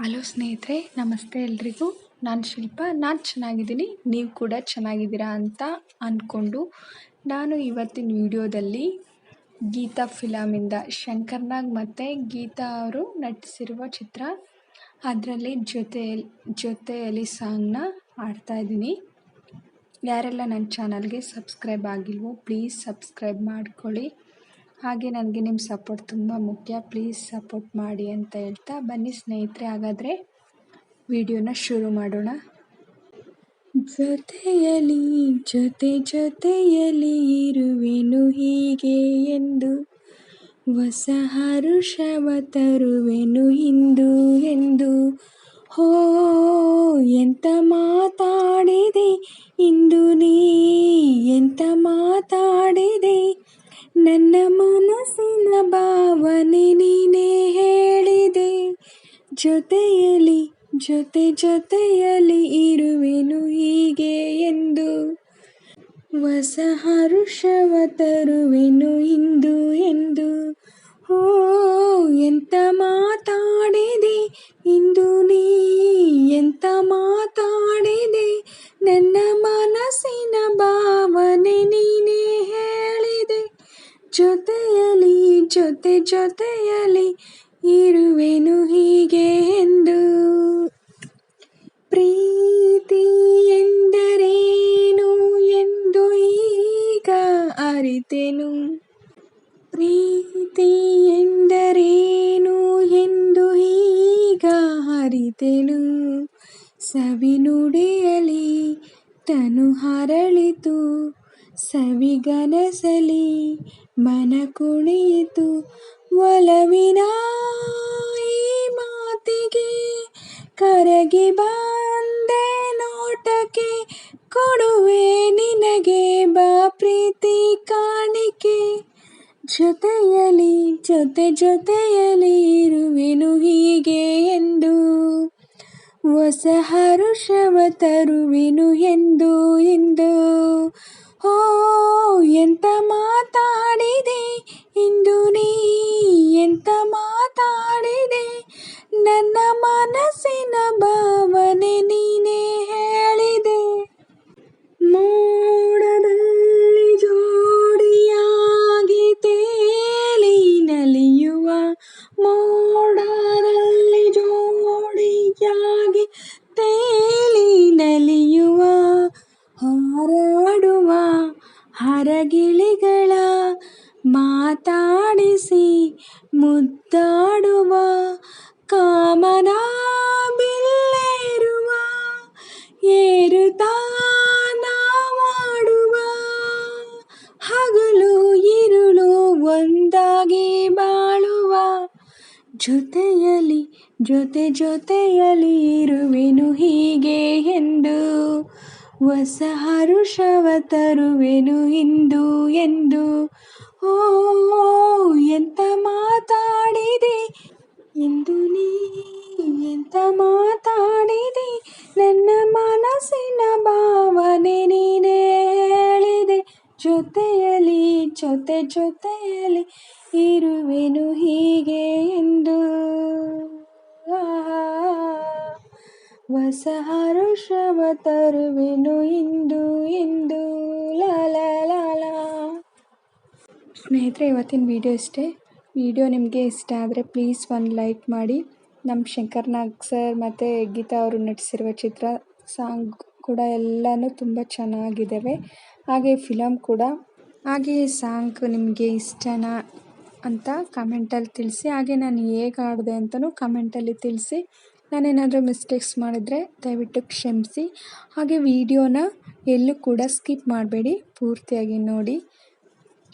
Hello ಸ್ನೇಹಿತರೆ, ನಮಸ್ತೆ ಎಲ್ರಿಗೂ. ನಾನು ಶಿಲ್ಪ, ನಾನು ಚೆನ್ನಾಗಿದ್ದೀನಿ. ನೀವು ಕೂಡ ಚೆನ್ನಾಗಿದ್ದೀರಾ ಅಂತ ಅಂದ್ಕೊಂಡು ನಾನು ಇವತ್ತಿನ ವಿಡಿಯೋದಲ್ಲಿ ಗೀತಾ ಫಿಲಮಿಂದ ಶಂಕರ್ನಾಗ್ ಮತ್ತು ಗೀತಾ ಅವರು ನಟಿಸಿರುವ ಚಿತ್ರ, ಅದರಲ್ಲಿ ಜೊತೆಯಲ್ಲಿ ಜೊತೆಯಲ್ಲಿ ಸಾಂಗ್ನ ಹಾಡ್ತಾಯಿದ್ದೀನಿ ಯಾರೆಲ್ಲ ನನ್ನ ಚಾನಲ್ಗೆ ಸಬ್ಸ್ಕ್ರೈಬ್ ಆಗಿಲ್ವೋ, ಪ್ಲೀಸ್ ಸಬ್ಸ್ಕ್ರೈಬ್ ಮಾಡ್ಕೊಳ್ಳಿ. ಹಾಗೆ ನನಗೆ ನಿಮ್ಮ ಸಪೋರ್ಟ್ ತುಂಬ ಮುಖ್ಯ. ಪ್ಲೀಸ್ ಸಪೋರ್ಟ್ ಮಾಡಿ ಅಂತ ಹೇಳ್ತಾ ಬನ್ನಿ ಸ್ನೇಹಿತರೆ, ಹಾಗಾದರೆ ವಿಡಿಯೋನ ಶುರು ಮಾಡೋಣ. ಜೊತೆಯಲಿ ಜೊತೆ ಜೊತೆಯಲಿ ಇರುವೆನು ಹೀಗೆ ಎಂದು ಹೊಸ ಹರುಷವ ತರುವೆನು ಹಿಂದು ಎಂದು. ಹೋ, ಎಂತ ಮಾತಾಡಿದೆ ಇಂದು ನೀ? ಎಂತ ಮಾತಾಡಿದೆ ನನ್ನ ಮನಸ್ಸಿನ ಭಾವನೆ ನೀನೇ ಹೇಳಿದೆ. ಜೊತೆಯಲಿ ಜೊತೆ ಜೊತೆಯಲಿ ಇರುವೆನು ಹೀಗೆ ಎಂದು. ಹೊಸ ಹರುಷವ ತರುವೆನು ಇಂದು ಎಂದು. ಓ, ಎಂತ ಮಾತಾಡಿದೆ ಇಂದು ನೀ, ಎಂತ ಮಾತಾಡಿದೆ. ನನ್ನ ಮನಸ್ಸಿನ ಭಾವನೆ ಜೊತೆ ಜೊತೆಯಲಿ ಇರುವೆನು ಹೀಗೆ ಎಂದು. ಪ್ರೀತಿ ಎಂದರೇನು ಎಂದು ಈಗ ಅರಿತೆನು. ಪ್ರೀತಿ ಎಂದರೇನು ಎಂದು ಈಗ ಅರಿತೆನು. ಸವಿನುಡಿಯಲಿ ತನು ಹರಳಿತು. ಸವಿಗನಸಲಿ ಮನ ಕುಣಿಯಿತು ಒಲವಿನ ಈ ಮಾತಿಗೆ. ಕರಗಿ ಬಂದೆ ನೋಟಕ್ಕೆ, ಕೊಡುವೆ ನಿನಗೆ ಬಾ ಪ್ರೀತಿ ಕಾಣಿಕೆ. ಜೊತೆಯಲಿ, ಜೊತೆ ಜೊತೆಯಲಿ ಇರುವೆನು ಹೀಗೆ ಎಂದು. ಹೊಸ ಹರುಷವ ತರುವೆನು ಎಂದು ಮಾತಾಡಿಸಿ ಮುದ್ದಾಡುವ ಕಾಮನ ಬಿಲ್ಲೇರುವ ಏರುತ ಮಾಡುವ ಹಗಲು ಇರುಳು ಒಂದಾಗಿ ಬಾಳುವ. ಜೊತೆಯಲ್ಲಿ, ಜೊತೆ ಜೊತೆಯಲ್ಲಿ ಇರುವೆನು ಹೀಗೆ ಎಂದು ಹೊಸ ಹರುಷವ ತರುವೆನು ಇಂದು ಎಂದು ಓ, ಎಂತ ಮಾತಾಡಿದೆ? ಇಂದು ನೀ ಎಂತ ಮಾತಾಡಿದೆ? ನನ್ನ ಮನಸ್ಸಿನ ಭಾವನೆ ನೀನೇ ಹೇಳಿದೆ. ಜೊತೆಯಲಿ ಜೊತೆ ಜೊತೆಯಲಿ ಇರುವೆನು ಹೀಗೆ ಎಂದು. ಹೊಸ ಹರುಷವ ತರುವೆನು ಇಂದು ಇಂದು ಲಾಲ ಲಾಲ ಸ್ನೇಹಿತರೆ, ಇವತ್ತಿನ ವಿಡಿಯೋ ಇಷ್ಟೇ. ವಿಡಿಯೋ ನಿಮಗೆ ಇಷ್ಟ ಆದರೆ ಪ್ಲೀಸ್ ಒಂದು ಲೈಕ್ ಮಾಡಿ. ನಮ್ಮ ಶಂಕರ್ ನಾಗ್ ಸರ್ ಮತ್ತು ಗೀತಾ ಅವರು ನಟಿಸಿರುವ ಚಿತ್ರ ಸಾಂಗ್ ಕೂಡ ಎಲ್ಲನೂ ತುಂಬ ಚೆನ್ನಾಗಿದ್ದಾವೆ ಹಾಗೆ ಫಿಲಮ್ ಕೂಡ. ಹಾಗೆ ಸಾಂಗ್ ನಿಮಗೆ ಇಷ್ಟನಾ ಅಂತ ಕಮೆಂಟಲ್ಲಿ ತಿಳಿಸಿ. ಹಾಗೆ ನಾನು ಹೇಗೆ ಆಡಿದೆ ಅಂತಲೂ ಕಮೆಂಟಲ್ಲಿ ತಿಳಿಸಿ. ನಾನೇನಾದರೂ ಮಿಸ್ಟೇಕ್ಸ್ ಮಾಡಿದರೆ ದಯವಿಟ್ಟು ಕ್ಷಮಿಸಿ. ಹಾಗೆ ವಿಡಿಯೋನ ಎಲ್ಲೂ ಕೂಡ ಸ್ಕಿಪ್ ಮಾಡಬೇಡಿ. ಪೂರ್ತಿಯಾಗಿ ನೋಡಿ.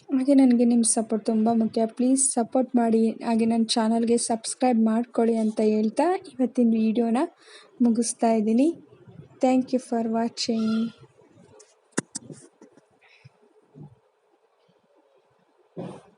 ಹಾಗೆ ನನಗೆ ನಿಮ್ಮ ಸಪೋರ್ಟ್ ತುಂಬ ಮುಖ್ಯ. ಪ್ಲೀಸ್ ಸಪೋರ್ಟ್ ಮಾಡಿ, ಹಾಗೆ ನನ್ನ ಚಾನಲ್ಗೆ ಸಬ್ಸ್ಕ್ರೈಬ್ ಮಾಡ್ಕೊಳ್ಳಿ ಅಂತ ಹೇಳ್ತಾ ಇವತ್ತಿನ ವಿಡಿಯೋನ ಮುಗಿಸ್ತಾ ಇದ್ದೀನಿ. Thank you for watching